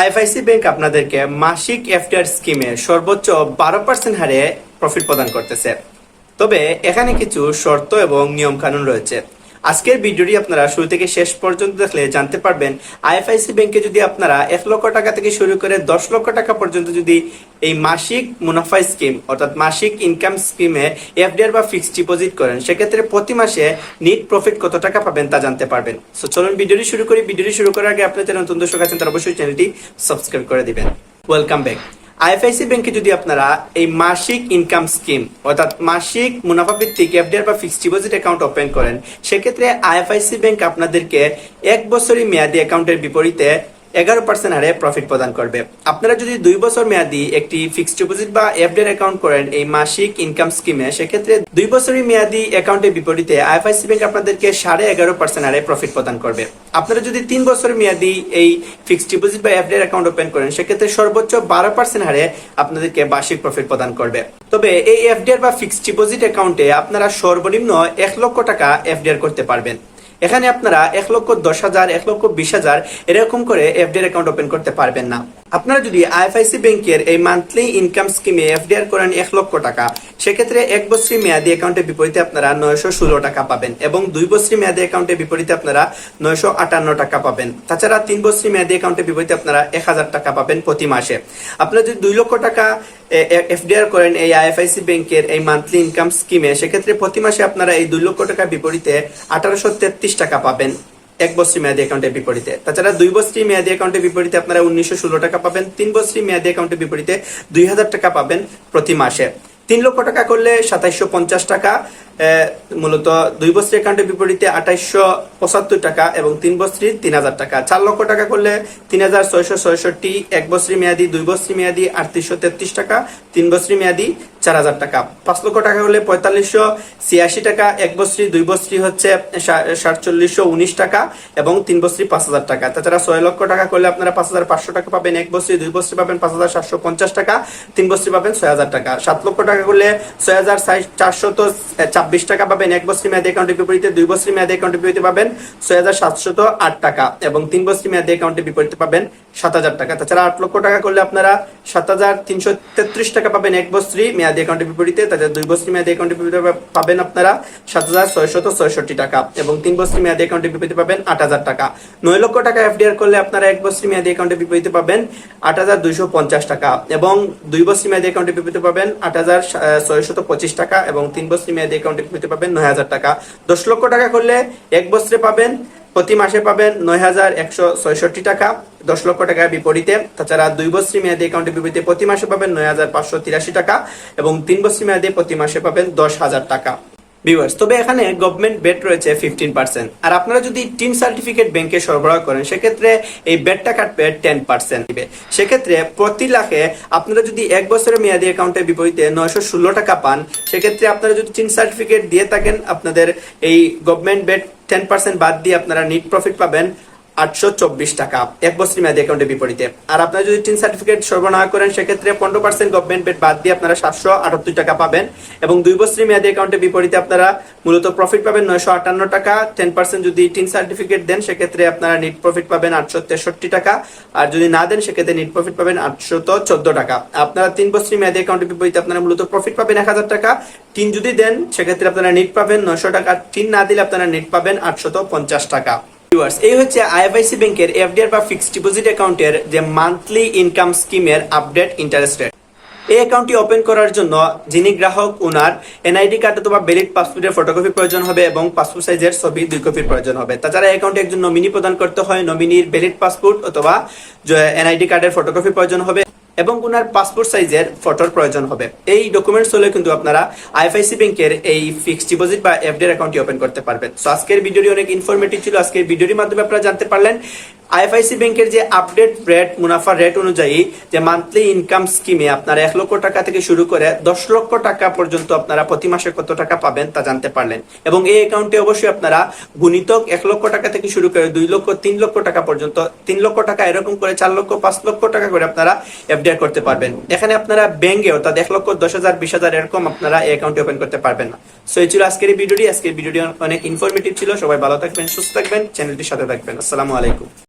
IFIC bank আপনাদেরকে মাসিক FTR স্কিমে সর্বোচ্চ বারো পার্সেন্ট হারে প্রফিট প্রদান করতেছে। তবে এখানে কিছু শর্ত এবং নিয়ম কানুন রয়েছে। আজকের ভিডিওটি আপনারা শুরু থেকে শেষ পর্যন্ত দেখলে জানতে পারবেন, আইএফআইসি ব্যাংকে যদি আপনারা এক লক্ষ টাকা থেকে শুরু করে দশ লক্ষ টাকা পর্যন্ত যদি এই মাসিক মুনাফা স্কিম, অর্থাৎ মাসিক ইনকাম স্কিমে এফডিআর বা ফিক্সড ডিপোজিট করেন, সেক্ষেত্রে প্রতি মাসে নিট প্রফিট কত টাকা পাবেন তা জানতে পারবেন। সো চলুন ভিডিওটি শুরু করি। ভিডিওটি শুরু করার আগে আপনার যারা নতুন দর্শক আছেন, তারা অবশ্যই চ্যানেলটি সাবস্ক্রাইব করে দিবেন। ওয়েলকাম ব্যাক আইএফআইসি ব্যাংকে যদি আপনারা এই মাসিক ইনকাম স্কিম, অর্থাৎ মাসিক মুনাফা ভিত্তিক এফডিআর বা ফিক্সড ডিপোজিট অ্যাকাউন্ট ওপেন করেন, সেক্ষেত্রে আইএফআইসি ব্যাংক আপনাদেরকে এক বছরই মেয়াদি অ্যাকাউন্টের বিপরীতে এগারো পার্সেন্ট হারে প্রফিট প্রদান করবে। আপনারা যদি দুই বছর মেয়াদি একটি ফিক্সড ডিপোজিট বা এফডিআর অ্যাকাউন্ট করেন এই মাসিক ইনকাম স্কিমে সেক্ষেত্রে দুই বছরই মেয়াদি অ্যাকাউন্টের বিপরীতে আইএফআইসি ব্যাংক আপনাদেরকে সাড়ে এগারো পার্সেন্ট হারে প্রফিট প্রদান করবে। আপনারা যদি তিন বছর মেয়াদি এই ফিক্সড ডিপোজিট বা এফডিআর অ্যাকাউন্ট ওপেন করেন, সেক্ষেত্রে সর্বোচ্চ বারো পার্সেন্ট হারে আপনাদেরকে বার্ষিক প্রফিট প্রদান করবে। তবে এই এফডিআর বা ফিক্সড ডিপোজিট অ্যাকাউন্টে আপনারা সর্বনিম্ন এক লক্ষ টাকা এফডিআর করতে পারবেন। এখানে আপনারা এক লক্ষ দশ হাজার, এক লক্ষ বিশ হাজার এরকম করে এফডির অ্যাকাউন্ট ওপেন করতে পারবেন না। আপনারা যদি আইএফআইসি ব্যাংকের এই মান্থলি ইনকাম স্কিমে এফডিআর করেন এক লক্ষ টাকা, সেক্ষেত্রে এক বছরই মেয়াদি অ্যাকাউন্টের বিপরীতে আপনারা নয়শো ষোলো টাকা পাবেন এবং দুই বছরই মেয়াদি অ্যাকাউন্টের বিপরীতে আপনারা নয়শো আটান্ন টাকা পাবেন। তাছাড়া তিন বছরই মেয়াদি অ্যাকাউন্টের বিপরীতে আপনারা এক হাজার টাকা পাবেন প্রতি মাসে। আপনারা যদি দুই লক্ষ টাকা এফডিআর করেন এই আইএফআইসি ব্যাংকের এই মান্থলি ইনকাম স্কিমে সেক্ষেত্রে প্রতি মাসে আপনারা এই দুই লক্ষ টাকার বিপরীতে আঠারোশো তেত্রিশ টাকা পাবেন। এক বছর মেয়াদি অ্যাকাউন্টের বিপরীতে। তাছাড়া দুই বছরই মেয়াদি অ্যাকাউন্টের বিপরীতে আপনারা উনিশশো ষোলো টাকা পাবেন, তিন বছর মেয়াদি অ্যাকাউন্টের বিপরীতে দুই হাজার টাকা পাবেন প্রতি মাসে। তিন লক্ষ টাকা করলে সাতাইশশো পঞ্চাশ টাকা মূলত দুই অ্যাকাউন্টের বিপরীতে আঠাইশশো পঁচাত্তর টাকা এবং তিন তিন হাজার টাকা। চার লক্ষ টাকা করলে তিন হাজার ছয়শো ছয়ষট্টি, এক মেয়াদি, দুই মেয়াদি, আটত্রিশশো তেত্রিশ টাকা, তিন মেয়াদি, চার হাজার টাকা। পাঁচ লক্ষ টাকা হলে পঁয়তাল্লিশশো ছিয়াশি টাকা, এক দুই হচ্ছে সাতচল্লিশশো উনিশ টাকা এবং তিন বছরি পাঁচ হাজার টাকা। তাছাড়া ছয় লক্ষ টাকা করলে আপনারা পাঁচ হাজার পাঁচশো টাকা পাবেন, এক বছরি দুই বছরি পাবেন পাঁচ হাজার সাতশো পঞ্চাশ টাকা, তিন বছরি পাবেন ছয় হাজার টাকা। সাত লক্ষ টাকা করলে ছয় হাজার চারশো তো ছাব্বিশ টাকা পাবেন, এক বছরি মেয়াদি অ্যাকাউন্টের বিপরীতে, দুই বছরি মেয়াদি অ্যাকাউন্টের বিপরীতে পাবেন ছয় হাজার সাতশত আট টাকা এবং তিন বছরি মেয়াদি অ্যাকাউন্টের বিপরীতে পাবেন সাত হাজার টাকা। তাছাড়া আট লক্ষ টাকা করলে আপনারা সাত হাজার তিনশো তেত্রিশ টাকা পাবেন এক বছরি মেয়াদি অ্যাকাউন্টের বিপরীতে, তাছাড়া দুই বছরি মেয়াদি অ্যাকাউন্টের বিপরীতে পাবেন আপনারা সাত হাজার ছয়শত ছয়ষট্টি টাকা এবং তিন বছরি মেয়াদি অ্যাকাউন্টের বিপরীতে পাবেন আট হাজার টাকা। নয় লক্ষ টাকা এফডিআর করলে আপনারা এক বছরি মেয়াদি অ্যাকাউন্টের বিপরীতে পাবেন আট হাজার দুইশো পঞ্চাশ টাকা এবং দুই বছরি মেয়াদি অ্যাকাউন্টের বিপরীতে পাবেন আট হাজার ছয়শত পঁচিশ টাকা এবং তিন বছরি মেয়াদি অ্যাকাউন্টের পেতে পাবেন নয় হাজার টাকা। দশ লক্ষ টাকা করলে এক বছরে পাবেন, প্রতি মাসে পাবেন নয় হাজার একশো ছয়ষট্টি টাকা। দশ লক্ষ টাকার বিপরীতে, তাছাড়া দুই বছর মেয়াদে অ্যাকাউন্টের বিপরীতে প্রতি মাসে পাবেন নয় হাজার পাঁচশো তিরাশি টাকা এবং তিন বছর মেয়াদে প্রতি মাসে পাবেন দশ হাজার টাকা। ভিউয়ার্স তবে এখানে গভর্নমেন্ট বেট রয়েছে ফিফটিন পার্সেন্ট আর আপনারা যদি টিন সার্টিফিকেট ব্যাংকে সরবরাহ করেন, সেক্ষেত্রে এই বেটটা কাটবে টেন পার্সেন্ট দিবে। সেক্ষেত্রে প্রতি লাখে আপনারা যদি এক বছরের মেয়াদি অ্যাকাউন্টের বিপরীতে নয়শো ষোলো টাকা পান, সেক্ষেত্রে আপনারা যদি টিন সার্টিফিকেট দিয়ে থাকেন, আপনাদের এই গভর্নমেন্ট বেট টেন পার্সেন্ট বাদ দিয়ে আপনারা নিট প্রফিট পাবেন। আটশো চব্বিশ টাকা। এক বছর মেয়াদি অ্যাকাউন্টের বিপরীতে। আর আপনারা যদি টিন সার্টিফিকেট সরবরাহ করেন, সেক্ষেত্রে পনেরো পার্সেন্ট গভর্নমেন্ট বেড বাদ দিয়ে আপনারা সাতশো আটাত্তর টাকা পাবেন। এবং দুই বছর মেয়াদি অ্যাকাউন্টের বিপরীতে আপনারা মূলত প্রফিট পাবেন নয়শো আটান্ন টাকা। টেন পার্সেন্ট যদি টিন সার্টিফিকেট দেন, সেক্ষেত্রে আপনারা নিট প্রফিট পাবেন আটশো তেষট্টি টাকা। আর যদি না দেন, সেক্ষেত্রে নিট প্রফিট পাবেন আটশো চোদ্দ টাকা। আপনারা তিন বছর মেয়াদি অ্যাকাউন্টের বিপরীতে আপনারা মূলত প্রফিট পাবেন এক হাজার টাকা। টিন যদি দেন, সেক্ষেত্রে আপনারা নিট পাবেন নয়শো টাকা। টিন না দিলে আপনারা নিট পাবেন আটশো পঞ্চাশ টাকা। ভিউয়ার্স এই হচ্ছে আইএফআইসি ব্যাংকের এফডিআর বা ফিক্সড ডিপোজিট অ্যাকাউন্টের যে মান্থলি ইনকাম স্কিমের আপডেট ইন্টারেস্ট রেট এই অ্যাকাউন্টটি ওপেন করার জন্য যিনি গ্রাহক ওনার এনআইডি কার্ড অথবা ভ্যালিড পাসপোর্টের ফটোকপি প্রয়োজন হবে এবং পাসপোর্ট সাইজের ছবি, দুই কপির প্রয়োজন হবে। তাছাড়া অ্যাকাউন্টে একজন নমিনি প্রদান করতে হয়। নমিনির ভ্যালিড পাসপোর্ট অথবা এনআইডি কার্ডের ফটোকপি প্রয়োজন হবে। এবং ওনার পাসপোর্ট সাইজের ফটোর প্রয়োজন হবে। এই ডকুমেন্টস হলে কিন্তু আপনারা আইএফআইসি ব্যাংকের এই ফিক্সড ডিপোজিট বা এফডিআর অ্যাকাউন্টটি ওপেন করতে পারবেন। সো আজকের ভিডিওটি অনেক ইনফরমেটিভ ছিল। আজকের ভিডিওটির মাধ্যমে আপনারা জানতে পারলেন আইএফআইসি ব্যাংকের যে আপডেট রেট মুনাফা রেট অনুযায়ী যে মান্থলি ইনকাম স্কিমে আপনারা এক লক্ষ টাকা থেকে শুরু করে দশ লক্ষ টাকা পর্যন্ত আপনারা প্রতি মাসে কত টাকা পাবেন তা জানতে পারলেন। এবং এই অ্যাকাউন্টে অবশ্যই আপনারা গুণিতক এক লক্ষ টাকা থেকে শুরু করে দুই লক্ষ, তিন লক্ষ টাকা পর্যন্ত, তিন লক্ষ টাকা এরকম করে চার লক্ষ, পাঁচ লক্ষ টাকা করে আপনারা এফডিআর করতে পারবেন। এখানে আপনারা ব্যাংকে অর্থাৎ এক লক্ষ, দশ হাজার, বিশ হাজার এরকম আপনারা এই অ্যাকাউন্টে ওপেন করতে পারবেন না। সো এই ছিল আজকের ভিডিওটি। আজকের ভিডিওটি অনেক ইনফরমেটিভ ছিল। সবাই ভালো থাকবেন, সুস্থ থাকবেন। চ্যানেলটির সাথে থাকবেন। আসসালামু আলাইকুম।